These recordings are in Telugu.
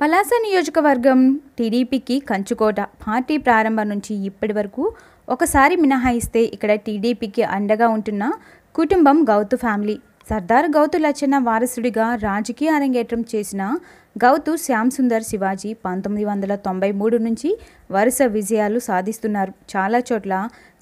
పలాస నియోజకవర్గం టీడీపీకి కంచుకోట. పార్టీ ప్రారంభం నుంచి ఇప్పటి వరకు ఒకసారి మినహాయిస్తే ఇక్కడ టీడీపీకి అండగా ఉంటున్న కుటుంబం గౌతు ఫ్యామిలీ. సర్దార్ గౌతు లచ్చన్న వారసుడిగా రాజకీయ అరంగేట్రం చేసిన గౌతు శ్యామ్ సుందర్ శివాజీ పంతొమ్మిది వందల తొంభై మూడు నుంచి వరుస విజయాలు సాధిస్తున్నారు. చాలా చోట్ల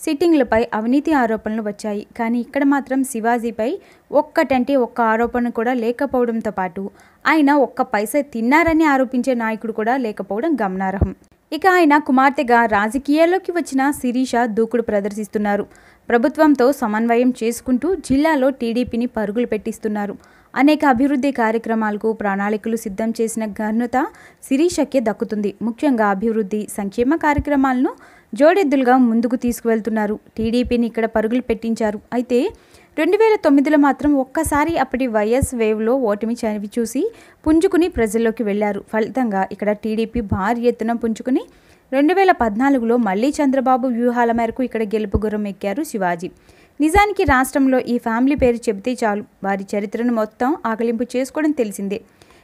సిట్టింగ్లపై అవినీతి ఆరోపణలు వచ్చాయి. కానీ ఇక్కడ మాత్రం శివాజీపై ఒక్కటంటే ఒక్క ఆరోపణ కూడా లేకపోవడంతో పాటు ఆయన ఒక్క పైసా తిన్నారని ఆరోపించే నాయకుడు కూడా లేకపోవడం గమనార్హం. ఇక ఆయన కుమార్తెగా రాజకీయాల్లోకి వచ్చిన శిరీష దూకుడు ప్రదర్శిస్తున్నారు. ప్రభుత్వంతో సమన్వయం చేసుకుంటూ జిల్లాలో టీడీపీని పరుగులు పెట్టిస్తున్నారు. అనేక అభివృద్ధి కార్యక్రమాలకు ప్రణాళికలు సిద్ధం చేసిన ఘనత శిరీషకే దక్కుతుంది. ముఖ్యంగా అభివృద్ధి సంక్షేమ కార్యక్రమాలను జోడెద్దులుగా ముందుకు తీసుకువెళ్తున్నారు. టీడీపీని ఇక్కడ పరుగులు పెట్టించారు. అయితే రెండు వేల తొమ్మిదిలో మాత్రం ఒక్కసారి అప్పటి వైఎస్ వేవ్లో ఓటమి చనివి చూసి పుంజుకుని ప్రజల్లోకి వెళ్ళారు ఫలితంగా ఇక్కడ టీడీపీ భారీ ఎత్తున పుంజుకుని రెండు వేల పద్నాలుగులో మళ్ళీ చంద్రబాబు వ్యూహాల మేరకు ఇక్కడ గెలుపు గుర్రం ఎక్కారు శివాజీ. నిజానికి రాష్ట్రంలో ఈ ఫ్యామిలీ పేరు చెబితే చాలు. వారి చరిత్రను మొత్తం ఆకలింపు చేసుకోవడం తెలిసిందే.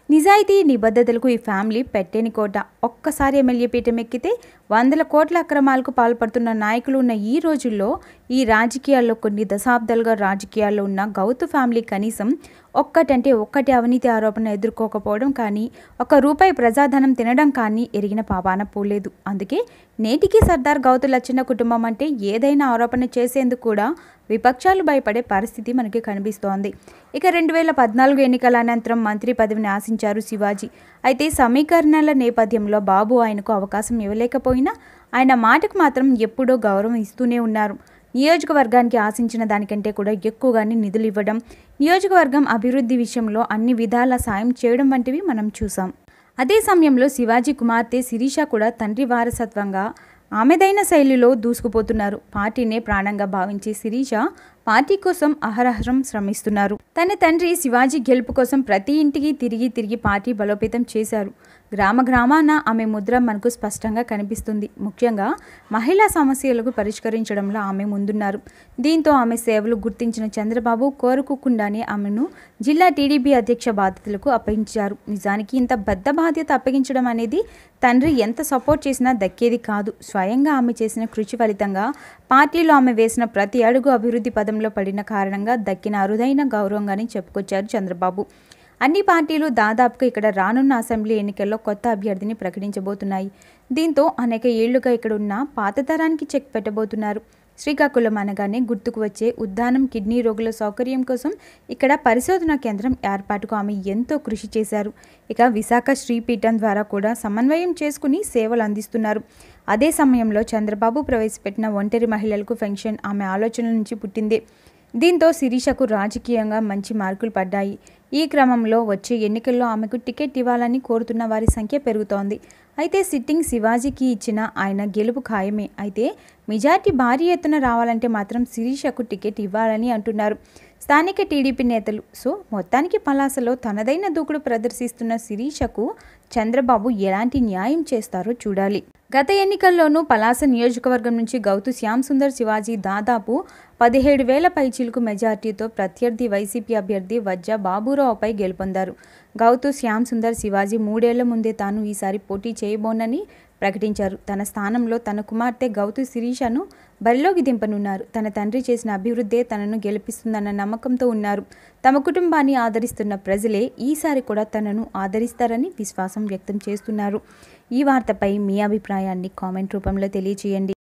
నిజాయితీ నిబద్ధతలకు ఈ ఫ్యామిలీ పెట్టేని కోట. ఒక్కసారి ఎమ్మెల్యే పీఠం ఎక్కితే వందల కోట్ల అక్రమాలకు పాల్పడుతున్న నాయకులు ఉన్న ఈ రోజుల్లో ఈ రాజకీయాల్లో కొన్ని దశాబ్దాలుగా రాజకీయాల్లో ఉన్న గౌతు ఫ్యామిలీ కనీసం ఒక్కటంటే ఒక్కటి అవినీతి ఆరోపణ ఎదుర్కోకపోవడం కానీ ఒక రూపాయి ప్రజాధనం తినడం కానీ ఎరిగిన పాపాన పోలేదు. అందుకే నేటికి సర్దార్ గౌతు లచ్చిన కుటుంబం అంటే ఏదైనా ఆరోపణ చేసేందుకు కూడా విపక్షాలు భయపడే పరిస్థితి మనకి కనిపిస్తోంది. ఇక రెండు వేల పద్నాలుగు ఎన్నికల అనంతరం మంత్రి పదవిని ఆశించారు శివాజీ. అయితే సమీకరణల నేపథ్యంలో బాబు ఆయనకు అవకాశం ఇవ్వలేకపోయినా ఆయన మాటకు మాత్రం ఎప్పుడో గౌరవం ఇస్తూనే ఉన్నారు. నియోజకవర్గానికి ఆశించిన దానికంటే కూడా ఎక్కువగానే నిధులు ఇవ్వడం నియోజకవర్గం అభివృద్ధి విషయంలో అన్ని విధాల సాయం చేయడం వంటివి మనం చూసాం. అదే సమయంలో శివాజీ కుమార్తె శిరీష కూడా తండ్రి వారసత్వంగా ఆమెదైన శైలిలో దూసుకుపోతున్నారు. పార్టీనే ప్రాణంగా భావించే శిరీష పార్టీ కోసం అహరహరం శ్రమిస్తున్నారు. తన తండ్రి శివాజీ గెలుపు కోసం ప్రతి ఇంటికి తిరిగి తిరిగి పార్టీ బలోపేతం చేశారు. గ్రామ గ్రామాన ఆమె ముద్ర మనకు స్పష్టంగా కనిపిస్తుంది. ముఖ్యంగా మహిళా సమస్యలకు పరిష్కరించడంలో ఆమె ముందున్నారు. దీంతో ఆమె సేవలు గుర్తించిన చంద్రబాబు కోరుకోకుండానే ఆమెను జిల్లా టీడీపీ అధ్యక్ష బాధ్యతలకు అప్పగించారు. నిజానికి ఇంత బద్ద బాధ్యత అప్పగించడం అనేది తండ్రి ఎంత సపోర్ట్ చేసినా దక్కేది కాదు. స్వయంగా ఆమె చేసిన కృషి ఫలితంగా పార్టీలో ఆమె వేసిన ప్రతి అడుగు అభివృద్ధి పదం పదంలో పడిన కారణంగా దక్కిన అరుదైన గౌరవంగానే చెప్పుకొచ్చారు చంద్రబాబు. అన్ని పార్టీలు దాదాపుగా ఇక్కడ రానున్న అసెంబ్లీ ఎన్నికల్లో కొత్త అభ్యర్థిని ప్రకటించబోతున్నాయి. దీంతో అనేక ఏళ్ళుగా ఇక్కడ ఉన్న పాత తరానికి చెక్ పెట్టబోతున్నారు. శ్రీకాకుళం అనగానే గుర్తుకు వచ్చే ఉద్దానం కిడ్నీ రోగుల సౌకర్యం కోసం ఇక్కడ పరిశోధన కేంద్రం ఏర్పాటుకు ఆమె ఎంతో కృషి చేశారు. ఇక విశాఖ శ్రీపీఠం ద్వారా కూడా సమన్వయం చేసుకుని సేవలు అందిస్తున్నారు. అదే సమయంలో చంద్రబాబు ప్రవేశపెట్టిన ఒంటరి మహిళలకు పెన్షన్ ఆమె ఆలోచనల నుంచి పుట్టిందే. దీంతో శిరీషకు రాజకీయంగా మంచి మార్కులు పడ్డాయి. ఈ క్రమంలో వచ్చే ఎన్నికల్లో ఆమెకు టికెట్ ఇవ్వాలని కోరుతున్న వారి సంఖ్య పెరుగుతోంది. అయితే సిట్టింగ్ శివాజీకి ఇచ్చిన ఆయన గెలుపు ఖాయమే. అయితే మెజార్టీ భారీ ఎత్తున రావాలంటే మాత్రం శిరీషకు టికెట్ ఇవ్వాలని అంటున్నారు స్థానిక టీడీపీ నేతలు. సో మొత్తానికి పలాసలో తనదైన దూకుడు ప్రదర్శిస్తున్న శిరీషకు చంద్రబాబు ఎలాంటి న్యాయం చేస్తారో చూడాలి. గత ఎన్నికల్లోనూ పలాస నియోజకవర్గం నుంచి గౌతు శ్యామ్ సుందర్ శివాజీ దాదాపు పదిహేడు వేల పైచీలకు మెజార్టీతో ప్రత్యర్థి వైసీపీ అభ్యర్థి వజ్జ బాబురావుపై గెలుపొందారు. గౌతు శ్యామ్ సుందర్ శివాజీ మూడేళ్ళ ముందే తాను ఈసారి పోటీ చేయబోనని ప్రకటించారు. తన స్థానంలో తన కుమార్తె గౌతు శిరీషను బరిలోకి దింపనున్నారు. తన తండ్రి చేసిన అభివృద్ధే తనను గెలిపిస్తుందన్న నమ్మకంతో ఉన్నారు. తమ కుటుంబాన్ని ఆదరిస్తున్న ప్రజలే ఈసారి కూడా తనను ఆదరిస్తారని విశ్వాసం వ్యక్తం చేస్తున్నారు. ఈ వార్తపై మీ అభిప్రాయాన్ని కామెంట్ రూపంలో తెలియచేయండి.